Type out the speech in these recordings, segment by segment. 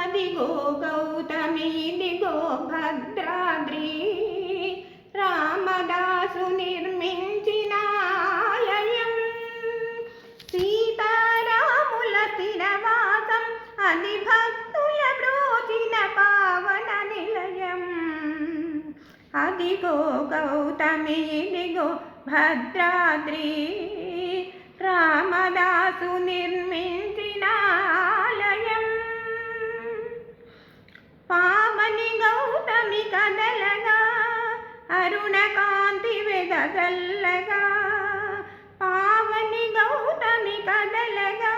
అదిగో గౌతమి ఇదిగో భద్రాద్రి రామదాసు నిర్మించిన ఆలయం. సీతారాముల తిరవాసం అది భక్తుల బ్రోచిన పావన నిలయం. అదిగో గౌతమి ఇదిగో భద్రాద్రి రామదాసు నిర్మించిన కదలగా అరుణ కాంతి వెదగల్లగా పావని గౌతమి కదలగా.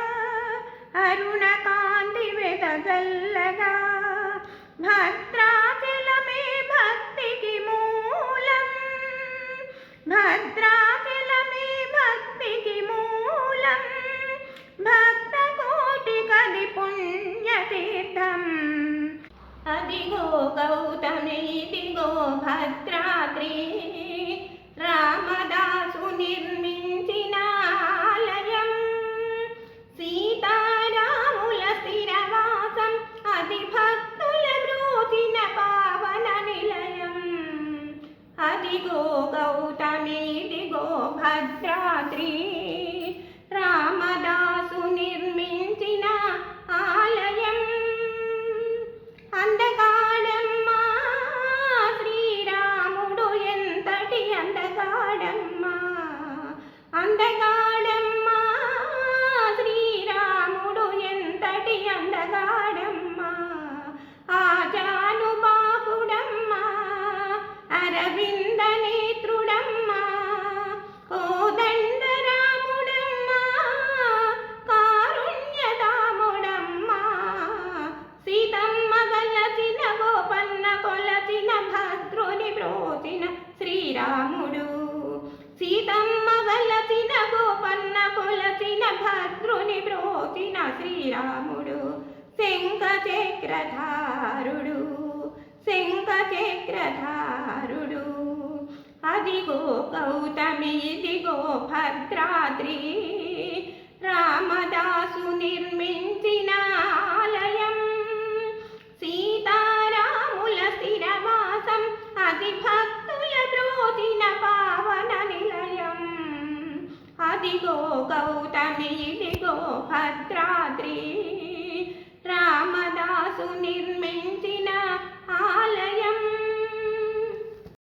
అరుణ కాంతి వెదజల్లగా. భద్రాచలమే భక్తికి మూలం. భద్రాచలమే భక్తికి మూలం. భక్త కోటి కది పుణ్యతీర్థం. అదిగో గౌతమి భద్రాద్రి రామదాసు నిర్మించిన ఆలయం. సీతారాముల స్థిరవాసం అతి భక్తుల బ్రోచిన పావన నిలయం. అదిగో గౌతమి ఇదిగో భద్రాద్రి வந்தங்க శ్రీరాముడు శంఖ చక్రధారుడు శంఖ చక్రధారుడు అదిగో గౌతమి ఇదిగో భద్రాద్రి రామదాసు నిర్మించిన గౌతమి ఇదిగో భద్రాద్రి రామదాసు